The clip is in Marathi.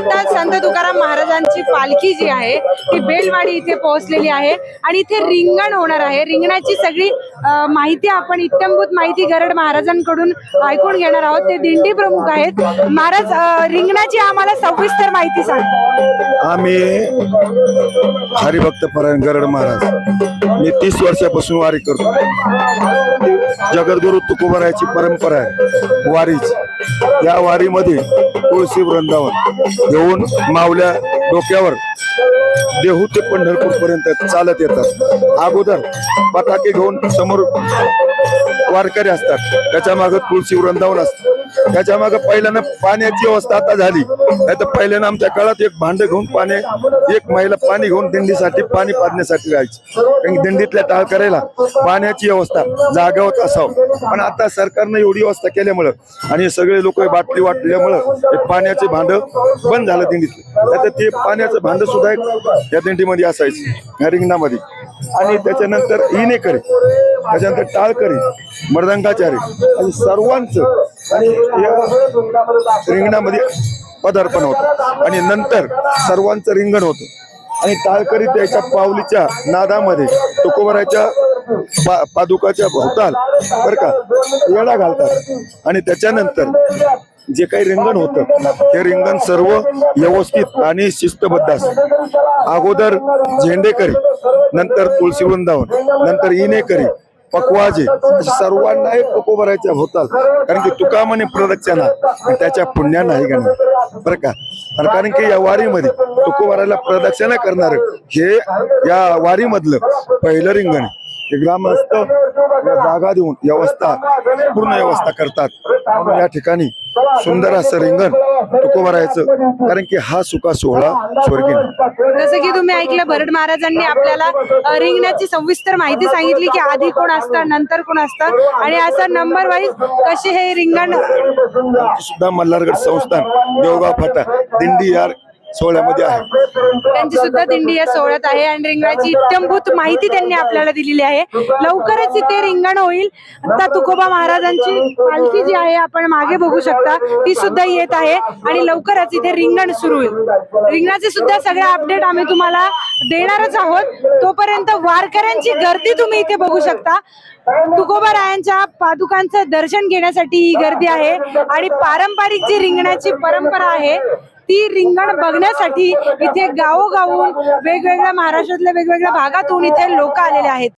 आता संत तुकाराम महाराजांची पालखी जी आहे ती बेलवाडी इथे पोहोचलेली आहे आणि इथे रिंगण होणार आहे. रिंगणाची सगळी माहिती आपण इत्यंभूत माहिती गरड महाराजांकडून ऐकून घेणार आहोत. ते दिंडी प्रमुख आहेत. महाराज रिंगणाची आम्हाला सविस्तर माहिती सांग. आम्ही हरिभक्त परायण गरड महाराज. मी तीस वर्षापासून वारी करतो. जगद्गुरु तुकोबरायाची परंपरा आहे. वारीच. या वारीमध्ये तुळशी वृंदावन घेऊन मावल्या डोक्यावर देहू ते पंढरपूर पर्यंत चालत येतात. अगोदर पटाके घेऊन समोर वारकरी असतात. त्याच्यामागे तुळशी वृंदावन असतं. त्याच्यामागे पहिल्यानं पाण्याची व्यवस्था आता झाली. नाही तर पहिल्यानं आमच्या काळात एक भांड घेऊन पाणी एक महिला पाणी घेऊन दिंडीसाठी पाणी पाजण्यासाठी जायची. कारण दिंडीतल्या टाळ करायला पाण्याची व्यवस्था जागावत असावं. पण आता सरकारनं एवढी व्यवस्था केल्यामुळं आणि सगळे लोक बाटली वाटल्यामुळं हे पाण्याचे भांड बंद झालं दिंडीतलं. नाही तर ते पाण्याचं भांड सुद्धा एक या दिंडीमध्ये असायचं. रिंगणामध्ये. आणि त्याच्यानंतर इनेकरी. त्याच्यानंतर टाळकरी मर्दंगाचारी आणि सर्वांचं आणि या रिंगणामध्ये पदार्पण होतं. आणि नंतर सर्वांचं रिंगण होतं. आणि टाळकरी त्याच्या पावलीच्या नादामध्ये तुकोबराच्या पा पादुकाच्या भोवताल बर का येडा घालतात. आणि त्याच्यानंतर जे काही रिंगण होतं हे रिंगण सर्व व्यवस्थित आणि शिस्तबद्ध असतं. अगोदर झेंडेकरी नंतर तुळशी वृंदावन नंतर इनेकरी पकवाजे म्हणजे अशा सर्वांना एक तुकोबरायच्या होतात कारण की तुका म्हणे प्रदक्षिणा त्याच्या पुण्यानं नाही? घेणार बरं का? कारण की या वारीमध्ये तुकोबाराला प्रदक्षिणा करणार. हे या वारीमधलं पहिलं रिंगण हे ग्रामस्थ जागा देऊन व्यवस्था पूर्ण व्यवस्था करतात. म्हणून या ठिकाणी सुंदर असं रिंगण तुकोबारायचं कारण की हा सुका सोहळा स्वर्गीय. जसं की तुम्ही ऐकलं भरड महाराजांनी आपल्याला रिंगणाची सविस्तर माहिती सांगितली की आधी कोण असतं नंतर कोण असतं. आणि असं नंबर वाईज कसे हे रिंगण सुद्धा मल्हारगड संस्थान देवगाव फाटा दिंडी या सोहळ्यामध्ये आहे. त्यांची सुद्धा दिंडी या सोहळ्यात आहे आणि रिंगणाची इत्यंभूत माहिती त्यांनी आपल्याला दिलेली आहे. लवकरच इथे रिंगण होईल. आता तुकोबा महाराजांची पालखी जी आहे आपण मागे बघू शकता ती सुद्धा येत आहे आणि लवकरच इथे रिंगण सुरू होईल. रिंगणाचे सुद्धा सगळे अपडेट आम्ही तुम्हाला देणारच आहोत. तोपर्यंत वारकऱ्यांची गर्दी तुम्ही इथे बघू शकता. तुकोबा रायांच्या पादुकांचं दर्शन घेण्यासाठी ही गर्दी आहे आणि पारंपरिक जी रिंगणाची परंपरा आहे ती रिंगण बघण्यासाठी इथे गावोगावून वेगवेगळ्या महाराष्ट्रातल्या वेगवेगळ्या भागातून इथे लोक आलेले आहेत.